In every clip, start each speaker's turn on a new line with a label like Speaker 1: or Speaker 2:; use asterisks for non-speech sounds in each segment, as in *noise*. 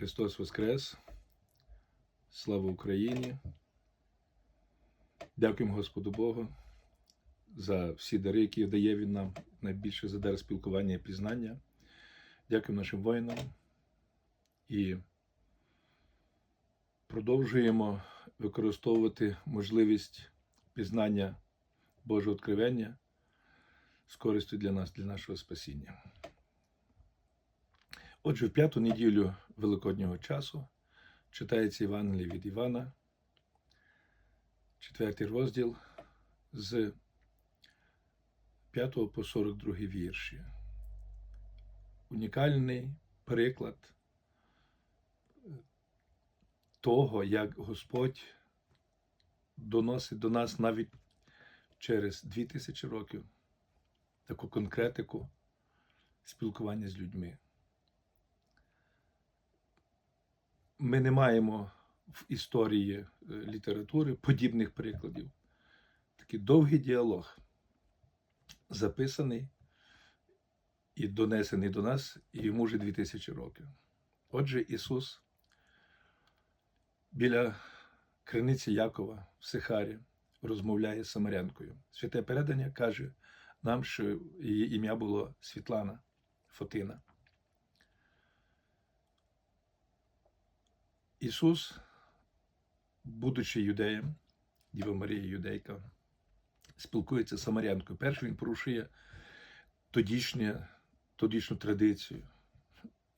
Speaker 1: Христос Воскрес! Слава Україні! Дякуємо Господу Богу за всі дари, які дає Він нам найбільше за дар спілкування і пізнання. Дякуємо нашим воїнам і продовжуємо використовувати можливість пізнання Божого откровення з користю для нас, для нашого спасіння. Отже, в п'яту неділю Великоднього часу читається Євангеліє від Івана, четвертий розділ з 5 по 42 вірші. Унікальний приклад того, як Господь доносить до нас навіть через 2000 років таку конкретику спілкування з людьми. Ми не маємо в історії е, літератури подібних прикладів. Такий довгий діалог записаний і донесений до нас, і йому вже 2000 років. Отже, Ісус біля криниці Якова в Сихарі розмовляє з Самарянкою. Святе передання каже нам, що її ім'я було Світлана Фотина. Ісус, будучи юдеєм, Діва Марія Юдейка, спілкується з Самарянкою. Перше він порушує тодішнє, тодішню традицію.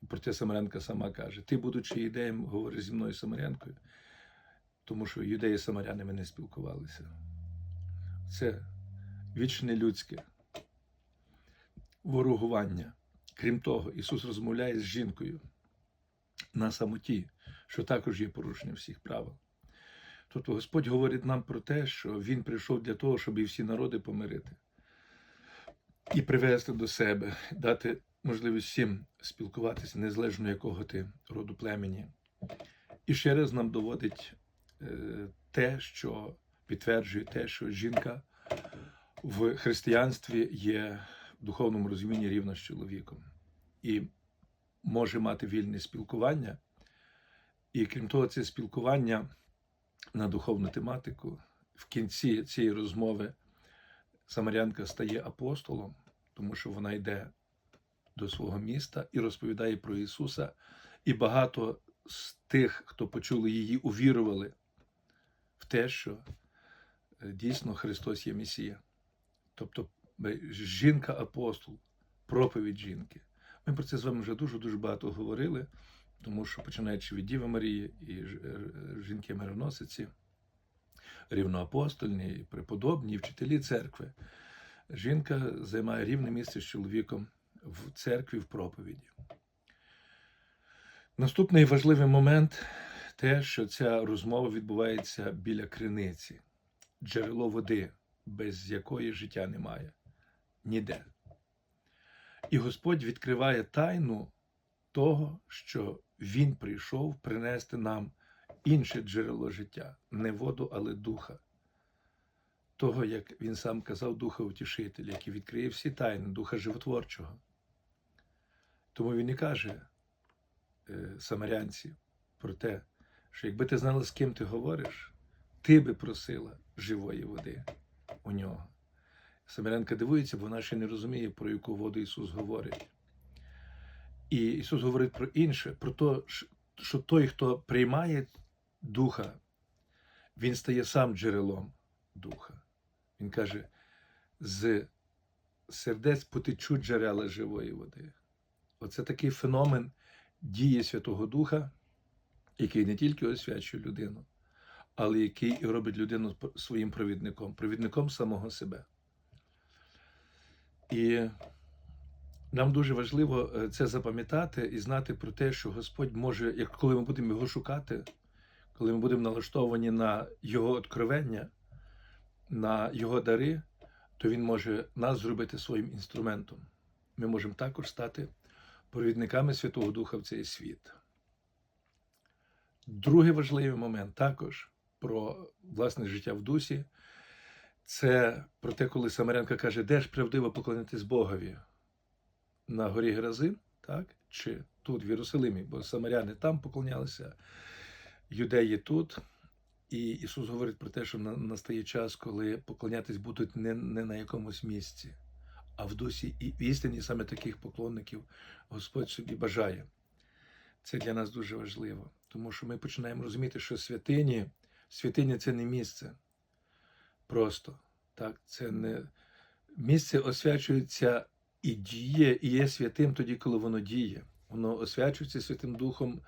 Speaker 1: Про це Самарянка сама каже: Ти, будучи юдеєм, говориш зі мною Самарянкою, тому що юдеї з самарянами не спілкувалися. Це вічне людське ворогування. Крім того, Ісус розмовляє з жінкою на самоті, що також є порушенням всіх правил. Тобто Господь говорить нам про те, що Він прийшов для того, щоб і всі народи помирити і привести до себе, дати можливість всім спілкуватися, незалежно якого ти роду племені. І ще раз нам доводить е, те, що підтверджує те, що жінка в християнстві є в духовному розумінні рівна з чоловіком і може мати вільне спілкування. І крім того, це спілкування на духовну тематику. В кінці цієї розмови Самарянка стає апостолом, тому що вона йде до свого міста і розповідає про Ісуса. І багато з тих, хто почули її, увірували в те, що е, дійсно Христос є Месія. Тобто жінка-апостол, проповідь жінки. Ми про це з вами вже дуже-дуже багато говорили, тому що починаючи від Діви Марії і жінки мироносиці, рівноапостольні, преподобні, вчителі церкви, жінка займає рівне місце з чоловіком в церкві в проповіді. Наступний важливий момент те, що ця розмова відбувається біля криниці, джерело води, без якої життя немає ніде. І Господь відкриває тайну того, що Він прийшов принести нам інше джерело життя, не воду, але духа. Того, як він сам казав, Духа Утішителя, який відкриє всі тайни Духа Животворчого. Тому він і каже е, самарянці про те, що якби ти знала, з ким ти говориш, ти би просила живої води у нього. Самарянка дивується, бо вона ще не розуміє, про яку воду Ісус говорить. І Ісус говорить про інше, про те, що той, хто приймає Духа, Він стає сам джерелом Духа. Він каже, з сердець потечуть джерела живої води. Оце такий феномен дії Святого Духа, який не тільки освячує людину, але який і робить людину своїм провідником, провідником самого себе. І нам дуже важливо е, це запам'ятати і знати про те, що Господь може, як коли ми будемо його шукати, коли ми будемо налаштовані на Його откровення, на Його дари, то Він може нас зробити своїм інструментом. Ми можемо також стати провідниками Святого Духа в цей світ. Другий важливий момент також про власне життя в дусі. Це про те, коли Самарянка каже, де ж правдиво поклонитись Богові? На горі Геразим, так? чи тут, в Єрусалимі, бо самаряни там поклонялися, юдеї тут. І Ісус говорить про те, що настає час, коли поклонятись будуть не, не на якомусь місці, а в дусі і в істині саме таких поклонників Господь собі бажає. Це для нас дуже важливо, тому що ми починаємо розуміти, що святині, святиня це не місце. Просто так, це не місце освячується і діє, і є святим тоді, коли воно діє. Воно освячується Святим Духом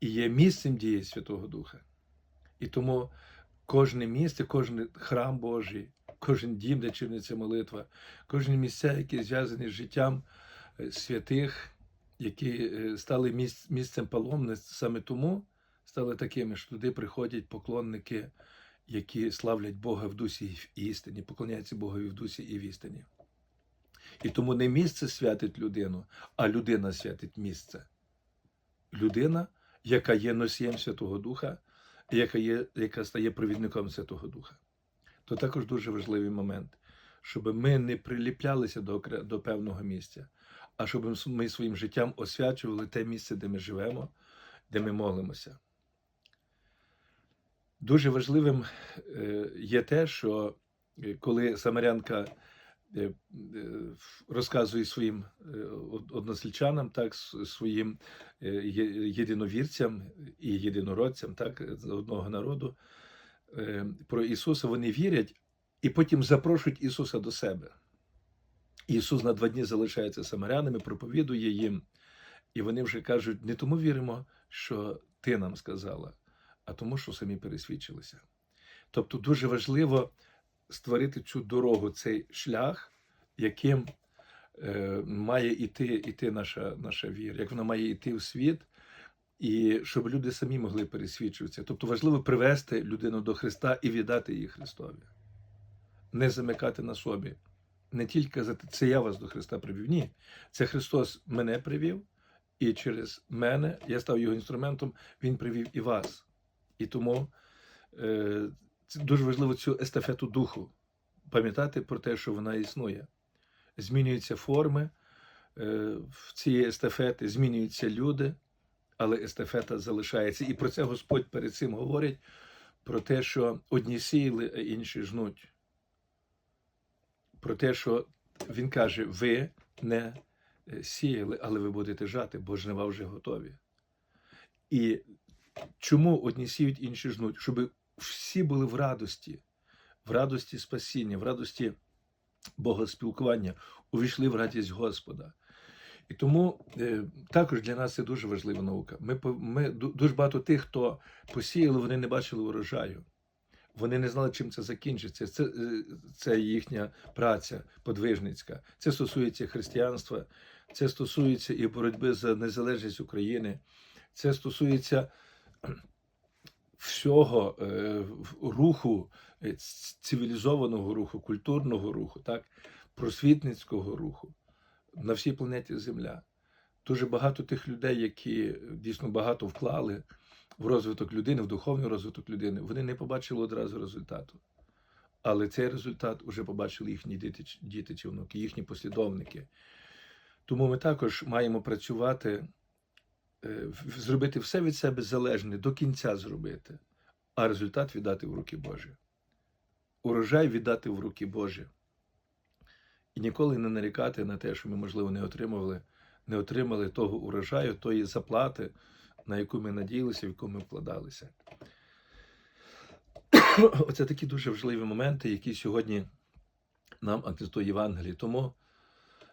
Speaker 1: і є місцем дії Святого Духа. І тому кожне місце, кожен храм Божий, кожен дім, де чиниться молитва, кожне місця, які зв'язані з життям е, святих, які е, стали місцем паломництва, саме тому стали такими, що туди приходять поклонники, які славлять Бога в дусі і істині, поклоняються Богові в дусі і в істині. І тому не місце святить людину, а людина святить місце. Людина, яка є носієм Святого Духа, яка, є, яка стає провідником Святого Духа. То також дуже важливий момент, щоб ми не приліплялися до, до певного місця, а щоб ми своїм життям освячували те місце, де ми живемо, де ми молимося. Дуже важливим е, є те, що е, коли Самарянка е, розказує своїм односельчанам, так, своїм єдиновірцям і єдинородцям, так, одного народу, про Ісуса, вони вірять і потім запрошують Ісуса до себе. Ісус на два дні залишається самарянами, проповідує їм, і вони вже кажуть: не тому віримо, що ти нам сказала, а тому, що самі пересвідчилися. Тобто дуже важливо створити цю дорогу, цей шлях, яким е, має іти, іти наша, наша віра, як вона має йти в світ, і щоб люди самі могли пересвідчуватися. Тобто важливо привести людину до Христа і віддати її Христові, не замикати на собі. Не тільки казати, це я вас до Христа привів. Ні, це Христос мене привів, і через мене я став його інструментом, Він привів і вас. І тому е, дуже важливо цю естафету духу пам'ятати про те, що вона існує. Змінюються форми е, в цієї естафети, змінюються люди, але естафета залишається. І про це Господь перед цим говорить: про те, що одні сіяли, а інші жнуть. Про те, що Він каже: ви не е, сіяли, але ви будете жати, бо жнива вже готові. І чому одні сіють, інші жнуть? Щоб всі були в радості, в радості спасіння, в радості богоспілкування, увійшли в радість Господа. І тому е, також для нас це дуже важлива наука. Ми, ми дуже багато тих, хто посіяли, вони не бачили урожаю. Вони не знали, чим це закінчиться. Це, е, це їхня праця подвижницька. Це стосується християнства, це стосується і боротьби за незалежність України, це стосується всього е, руху, е, цивілізованого руху, культурного руху, так, просвітницького руху на всій планеті Земля. Дуже багато тих людей, які дійсно багато вклали в розвиток людини, в духовний розвиток людини, вони не побачили одразу результату. Але цей результат вже побачили їхні діти, діти чи внуки, їхні послідовники. Тому ми також маємо працювати, зробити все від себе залежне, до кінця зробити, а результат віддати в руки Божі. Урожай віддати в руки Божі. І ніколи не нарікати на те, що ми, можливо, не отримували, не отримали того урожаю, тої заплати, на яку ми надіялися, в яку ми вкладалися. *coughs* Оце такі дуже важливі моменти, які сьогодні нам акцентує Євангеліє. Тому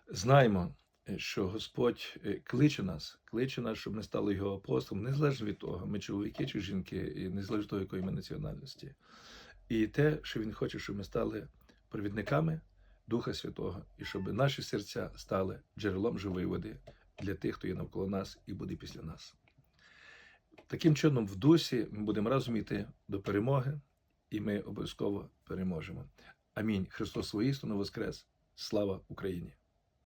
Speaker 1: знаємо, е, що Господь е, кличе нас, кличе нас, щоб ми стали його апостолом, незалежно від того, ми чоловіки чи жінки, і незалежно від того, якої ми національності. І те, що Він хоче, щоб ми стали провідниками Духа Святого, і щоб наші серця стали джерелом живої води для тих, хто є навколо нас і буде після нас. Таким чином, в дусі ми будемо разом йти до перемоги, і ми обов'язково переможемо. Амінь. Христос воістину воскрес. Слава Україні!